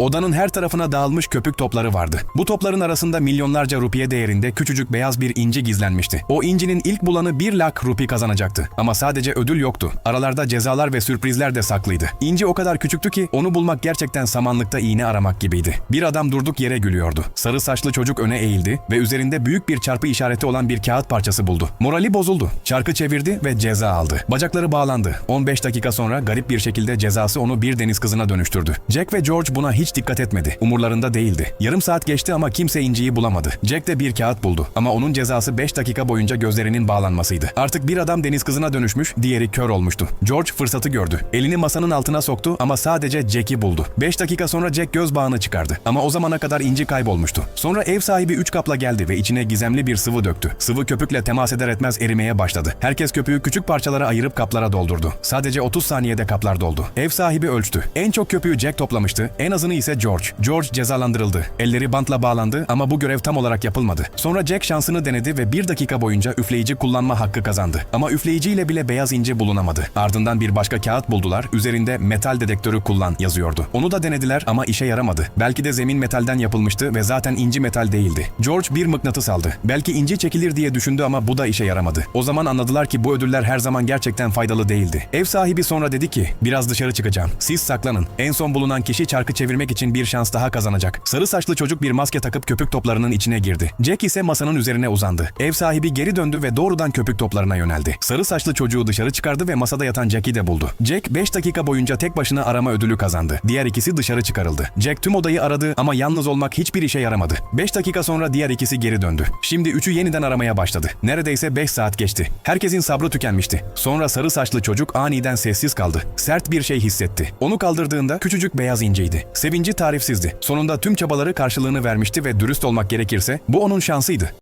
Odanın her tarafına dağılmış köpük topları vardı. Bu topların arasında milyonlarca rupiye değerinde küçücük beyaz bir inci gizlenmişti. O incinin ilk bulanı 1 lak rupi kazanacaktı. Ama sadece ödül yoktu. Aralarda cezalar ve sürprizler de saklıydı. İnci o kadar küçüktü ki onu bulmak gerçekten samanlıkta iğne aramak gibiydi. Bir adam durduk yere gülüyordu. Sarı saçlı çocuk öne eğildi ve üzerinde büyük bir çarpı işareti olan bir kağıt parçası buldu. Morali bozuldu. Çarkı çevirdi ve ceza aldı. Bacakları bağlandı. 15 dakika sonra garip bir şekilde cezası onu bir deniz kızına dönüştürdü. Jack ve George buna hiç dikkat etmedi. Umurlarında değildi. Yarım saat geçti ama kimse inciyi bulamadı. Jack de bir kağıt buldu ama onun cezası 5 dakika boyunca gözlerinin bağlanmasıydı. Artık bir adam deniz kızına dönüşmüş, diğeri kör olmuştu. George fırsatı gördü. Elini masanın altına soktu ama sadece Jack'i buldu. 5 dakika sonra Jack göz bağını çıkardı ama o zamana kadar inci kaybolmuştu. Sonra ev sahibi 3 kapla geldi ve içine gizemli bir sıvı döktü. Sıvı köpükle temas eder etmez erimeye başladı. Herkes köpüğü küçük parçalara ayırıp kaplara doldurdu. Sadece 30 saniyede kaplar doldu. Ev sahibi ölçtü. En çok köpüğü Jack toplamıştı, en azını ise George. George cezalandırıldı. Elleri bantla bağlandı ama bu görev tam olarak yapılmadı. Sonra Jack şansını denedi ve bir dakika boyunca üfleyici kullanma hakkı kazandı. Ama üfleyiciyle bile beyaz inci bulunamadı. Ardından bir başka kağıt buldular. Üzerinde metal dedektörü kullan yazıyordu. Onu da denediler ama işe yaramadı. Belki de zemin metalden yapılmıştı ve zaten inci metal değildi. George bir mıknatıs aldı. Belki inci çekilir diye düşündü ama bu da işe yaramadı. O zaman anladılar ki bu ödüller her zaman gerçekten faydalı değildi. Ev sahibi sonra dedi ki, biraz dışarı çıkacağım. Siz saklanın. En son bulunan kişi çarkı çevirmek için bir şans daha kazanacak. Sarı saçlı çocuk bir maske takıp köpük toplarının içine girdi. Jack ise masanın üzerine uzandı. Ev sahibi geri döndü ve doğrudan köpük toplarına yöneldi. Sarı saçlı çocuğu dışarı çıkardı ve masada yatan Jack'i de buldu. Jack 5 dakika boyunca tek başına arama ödülü kazandı. Diğer ikisi dışarı çıkarıldı. Jack tüm odayı aradı ama yalnız olmak hiçbir işe yaramadı. 5 dakika sonra diğer ikisi geri döndü. Şimdi üçü yeniden aramaya başladı. Neredeyse 5 saat geçti. Herkesin sabrı tükenmişti. Sonra sarı saçlı çocuk aniden sessiz kaldı. Sert bir şey hissetti. Onu kaldırdığında küçücük beyaz inceydi. Sevinci tarifsizdi. Sonunda tüm çabaları karşılığını vermişti ve dürüst olmak gerekirse bu onun şansıydı.